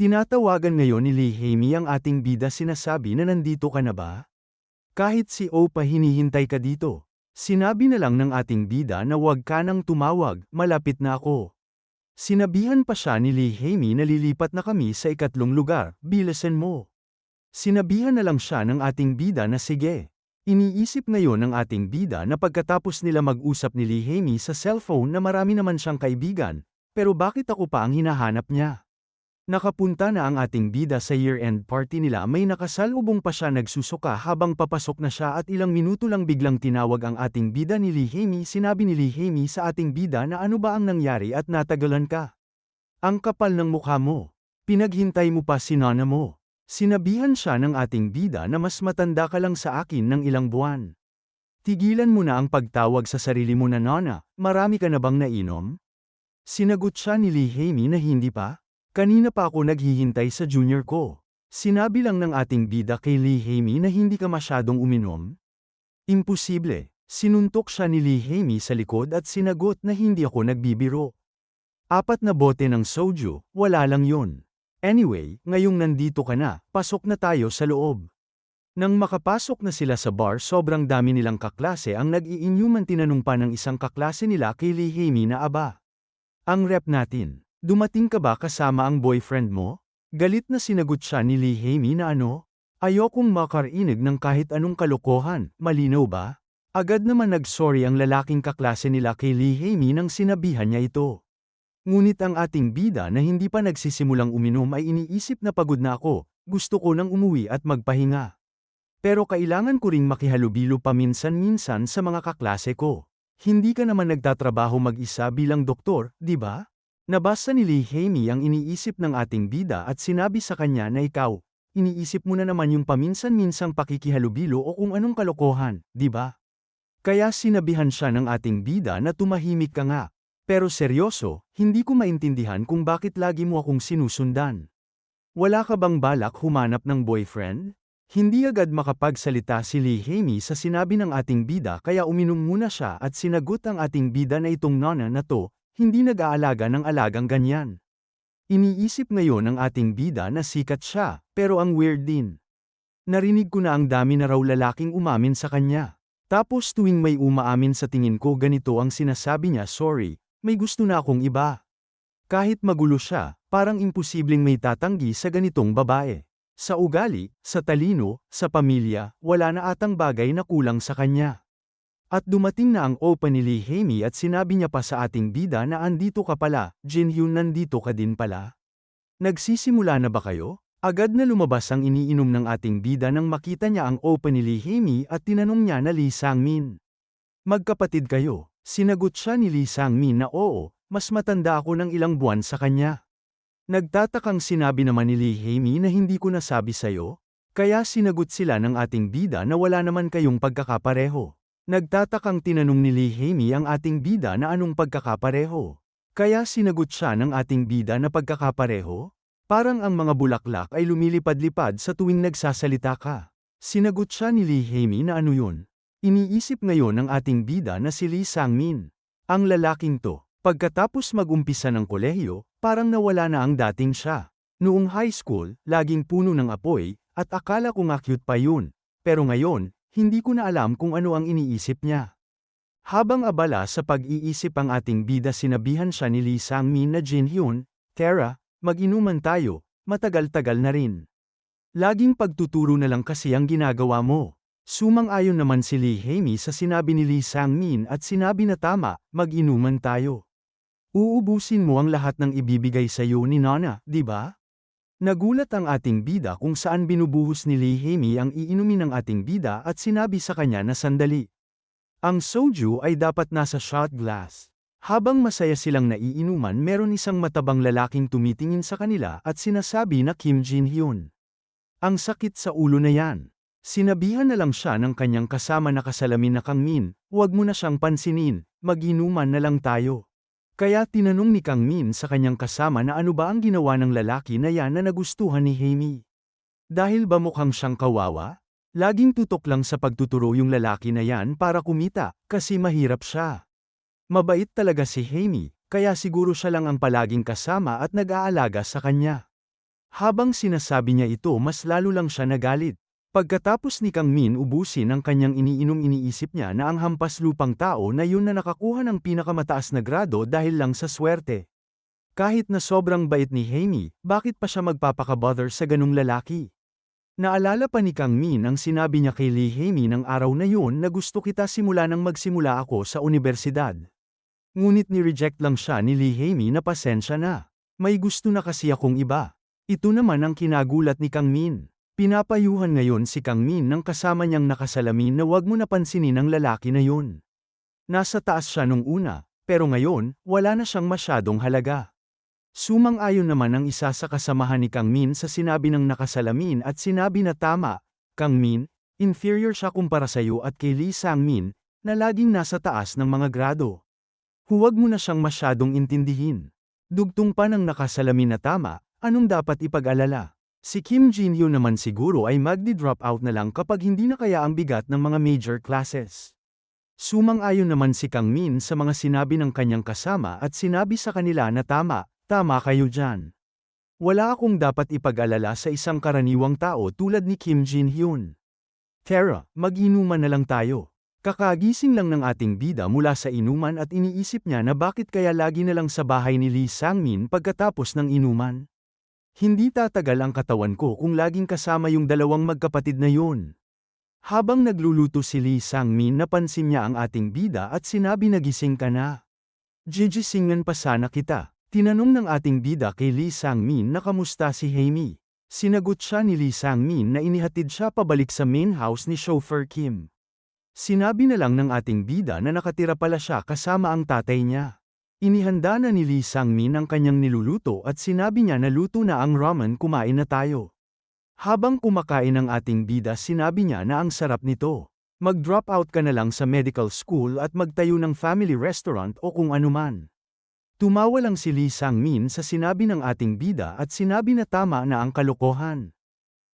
Tinatawagan ngayon ni Haimee ang ating bida sinasabi na nandito ka na ba? Kahit si O pa hinihintay ka dito. Sinabi na lang ng ating bida na huwag ka nang tumawag, malapit na ako. Sinabihan pa siya ni Haimee na lilipat na kami sa ikatlong lugar, bilisan mo. Sinabihan na lang siya ng ating bida na sige. Iniisip ngayon ng ating bida na pagkatapos nila mag-usap ni Haimee sa cellphone na marami naman siyang kaibigan, pero bakit ako pa ang hinahanap niya? Nakapunta na ang ating bida sa year-end party nila may nakasalubong pa siya nagsusuka habang papasok na siya at ilang minuto lang biglang tinawag ang ating bida ni Haimee sinabi ni Haimee sa ating bida na ano ba ang nangyari at natagalan ka. Ang kapal ng mukha mo. Pinaghintay mo pa si nana mo. Sinabihan siya ng ating bida na mas matanda ka lang sa akin ng ilang buwan. Tigilan mo na ang pagtawag sa sarili mo na nana, marami ka na bang nainom? Sinagot siya ni Haimee na hindi pa. Kanina pa ako naghihintay sa junior ko. Sinabi lang ng ating bida kay Lee Haimee na hindi ka masyadong uminom. Imposible. Sinuntok siya ni Lee Haimee sa likod at sinagot na hindi ako nagbibiro. Apat na bote ng soju, wala lang yon. Anyway, ngayong nandito ka na, pasok na tayo sa loob. Nang makapasok na sila sa bar sobrang dami nilang kaklase ang nag-iinyuman tinanong pa ng isang kaklase nila kay Lee Haimee na aba. Ang rep natin. Dumating ka ba kasama ang boyfriend mo? Galit na sinagot siya ni Lee Haimee na ano? Ayokong makarinig ng kahit anong kalokohan, malinaw ba? Agad naman nag-sorry ang lalaking kaklase nila kay Lee Haimee nang sinabihan niya ito. Ngunit ang ating bida na hindi pa nagsisimulang uminom ay iniisip na pagod na ako, gusto ko nang umuwi at magpahinga. Pero kailangan ko ring makihalubilo paminsan-minsan sa mga kaklase ko. Hindi ka naman nagtatrabaho mag-isa bilang doktor, di ba? Nabasa ni Haimee ang iniisip ng ating bida at sinabi sa kanya na ikaw, iniisip mo na naman yung paminsan-minsang pakikihalubilo o kung anong kalokohan, di ba? Kaya sinabihan siya ng ating bida na tumahimik ka nga. Pero seryoso, hindi ko maintindihan kung bakit lagi mo akong sinusundan. Wala ka bang balak humanap ng boyfriend? Hindi agad makapagsalita si Haimee sa sinabi ng ating bida kaya uminom muna siya at sinagot ang ating bida na itong nona na to, hindi nag-aalaga ng alagang ganyan. Iniisip ngayon ng ating bida na sikat siya, pero ang weird din. Narinig ko na ang dami na raw lalaking umamin sa kanya. Tapos tuwing may umaamin sa tingin ko ganito ang sinasabi niya sorry, may gusto na akong iba. Kahit magulo siya, parang imposibleng may tatanggi sa ganitong babae. Sa ugali, sa talino, sa pamilya, wala na atang bagay na kulang sa kanya. At dumating na ang open ni Haimee at sinabi niya pa sa ating bida na andito ka pala, Jin Hyun nandito ka din pala. Nagsisimula na ba kayo? Agad na lumabas ang iniinom ng ating bida nang makita niya ang open ni Haimee at tinanong niya na Lee Sang-min. Magkapatid kayo, sinagot siya ni Lee Sang-min na oo, mas matanda ako ng ilang buwan sa kanya. Nagtatakang sinabi naman ni Lee Haimee na hindi ko nasabi sayo, kaya sinagot sila ng ating bida na wala naman kayong pagkakapareho. Nagtatakang tinanong ni Haimee ang ating bida na anong pagkakapareho. Kaya sinagot siya ng ating bida na pagkakapareho? Parang ang mga bulaklak ay lumilipad-lipad sa tuwing nagsasalita ka. Sinagot siya ni Haimee na ano yun. Iniisip ngayon ng ating bida na si Lee Sang-min. Ang lalaking to, pagkatapos mag-umpisa ng kolehiyo, parang nawala na ang dating siya. Noong high school, laging puno ng apoy, at akala ko nga cute pa yun. Pero ngayon, hindi ko na alam kung ano ang iniisip niya. Habang abala sa pag-iisip ang ating bida sinabihan siya ni Lee Sang-min na Jin Hyun, Tara, mag-inuman tayo, matagal-tagal na rin. Laging pagtuturo na lang kasi ang ginagawa mo. Sumang-ayon naman si Lee Haimee sa sinabi ni Lee Sang-min at sinabi na tama, mag-inuman tayo. Uubusin mo ang lahat ng ibibigay sa iyo ni Nana, di ba? Nagulat ang ating bida kung saan binubuhos ni Haimee ang iinumin ng ating bida at sinabi sa kanya na sandali. Ang soju ay dapat nasa shot glass. Habang masaya silang naiinuman meron isang matabang lalaking tumitingin sa kanila at sinasabi na Kim Jin Hyun. Ang sakit sa ulo na yan. Sinabihan na lang siya ng kanyang kasama na kasalamin na Kang Min, huwag mo na siyang pansinin, mag-inuman na lang tayo. Kaya tinanong ni Kang Min sa kanyang kasama na ano ba ang ginawa ng lalaki na yan na nagustuhan ni Haimee. Dahil ba mukhang siyang kawawa? Laging tutok lang sa pagtuturo yung lalaki na yan para kumita, kasi mahirap siya. Mabait talaga si Haimee, kaya siguro siya lang ang palaging kasama at nag-aalaga sa kanya. Habang sinasabi niya ito mas lalo lang siya nagalit. Pagkatapos ni Kang Min ubusin ang kanyang iniinom iniisip niya na ang hampas lupang tao na yun na nakakuha ng pinakamataas na grado dahil lang sa swerte. Kahit na sobrang bait ni Haimi, bakit pa siya magpapakabother sa ganung lalaki? Naalala pa ni Kang Min ang sinabi niya kay Lee Haimi ng araw na yun na gusto kita simula nang magsimula ako sa universidad. Ngunit ni-reject lang siya ni Lee Haimi na pasensya na. May gusto na kasi akong iba. Ito naman ang kinagulat ni Kang Min. Pinapayuhan ngayon si Kang Min ng kasama niyang nakasalamin na wag mo napansinin ang lalaki na yun. Nasa taas siya nung una, pero ngayon, wala na siyang masyadong halaga. Sumang-ayon naman ang isa sa kasamahan ni Kang Min sa sinabi ng nakasalamin at sinabi na tama, Kang Min, inferior siya kumpara sa iyo at kay Lee Sang Min, na laging nasa taas ng mga grado. Huwag mo na siyang masyadong intindihin. Dugtong pa ng nakasalamin na tama, anong dapat ipag-alala? Si Kim Jin-hyo naman siguro ay magdi-drop out na lang kapag hindi na kaya ang bigat ng mga major classes. Sumang-ayon naman si Kang Min sa mga sinabi ng kanyang kasama at sinabi sa kanila na tama, tama kayo dyan. Wala akong dapat ipag-alala sa isang karaniwang tao tulad ni Kim Jin-hyun. Tara, mag-inuman na lang tayo. Kakagising lang ng ating bida mula sa inuman at iniisip niya na bakit kaya lagi na lang sa bahay ni Lee Sang-min pagkatapos ng inuman. Hindi tatagal ang katawan ko kung laging kasama yung dalawang magkapatid na yun. Habang nagluluto si Lee Sang-min napansin niya ang ating bida at sinabi na gising ka na. Jijisingan pa sana kita. Tinanong ng ating bida kay Lee Sang-min na kamusta si Haimi. Sinagot siya ni Lee Sang-min na inihatid siya pabalik sa main house ni chauffeur Kim. Sinabi na lang ng ating bida na nakatira pala siya kasama ang tatay niya. Inihanda na ni Lee Sang-min ang kanyang niluluto at sinabi niya na luto na ang ramen kumain na tayo. Habang kumakain ang ating bida sinabi niya na ang sarap nito. Mag-drop out ka na lang sa medical school at magtayo ng family restaurant o kung anuman. Tumawa lang si Lee Sang-min sa sinabi ng ating bida at sinabi na tama na ang kalokohan.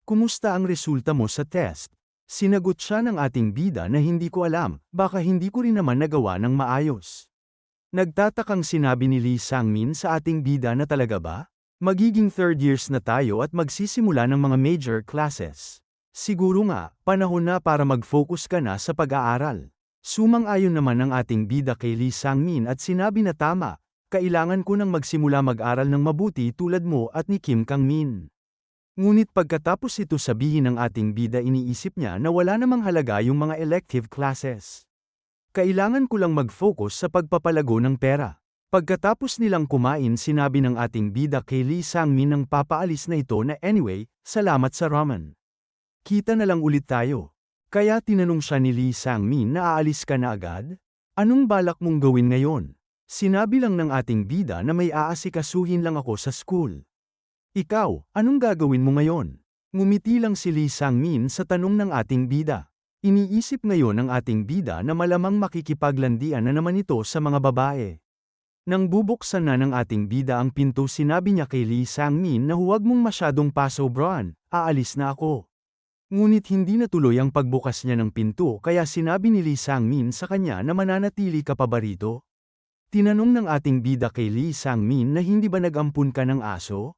Kumusta ang resulta mo sa test? Sinagot siya ng ating bida na hindi ko alam, baka hindi ko rin naman nagawa ng maayos. Nagtatakang sinabi ni Lee Sang-min sa ating bida na talaga ba? Magiging third years na tayo at magsisimula ng mga major classes. Siguro nga, panahon na para mag-focus ka na sa pag-aaral. Sumang-ayon naman ang ating bida kay Lee Sang-min at sinabi na tama, kailangan ko nang magsimula mag-aral ng mabuti tulad mo at ni Kim Kang-min. Ngunit pagkatapos ito sabihin ng ating bida iniisip niya na wala namang halaga yung mga elective classes. Kailangan ko lang mag-focus sa pagpapalago ng pera. Pagkatapos nilang kumain sinabi ng ating bida kay Lee Sang-min ng papaalis na ito na anyway, salamat sa ramen. Kita na lang ulit tayo. Kaya tinanong siya ni Lee Sang-min na aalis ka na agad? Anong balak mong gawin ngayon? Sinabi lang ng ating bida na may aasikasuhin lang ako sa school. Ikaw, anong gagawin mo ngayon? Ngumiti lang si Lee Sang-min sa tanong ng ating bida. Iniisip ngayon ng ating bida na malamang makikipaglandian na naman ito sa mga babae. Nang bubuksan na ng ating bida ang pinto sinabi niya kay Lee Sang-min na huwag mong masyadong pasobran, aalis na ako. Ngunit hindi natuloy ang pagbukas niya ng pinto kaya sinabi ni Lee Sang-min sa kanya na mananatili ka pa ba rito? Tinanong ng ating bida kay Lee Sang-min na hindi ba nagampun ka ng aso?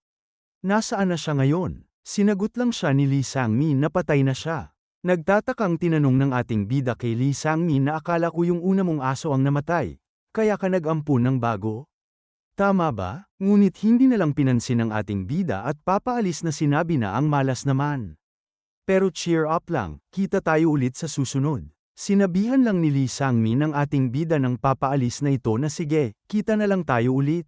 Nasaan na siya ngayon? Sinagot lang siya ni Lee Sang-min na patay na siya. Nagtatakang tinanong ng ating bida kay Lee Sang-min na akala ko yung una mong aso ang namatay, kaya ka nag-ampun ng bago? Tama ba? Ngunit hindi na lang pinansin ng ating bida at papaalis na sinabi na ang malas naman. Pero cheer up lang, kita tayo ulit sa susunod. Sinabihan lang ni Lee Sang-min ng ating bida ng papaalis na ito na sige, kita na lang tayo ulit.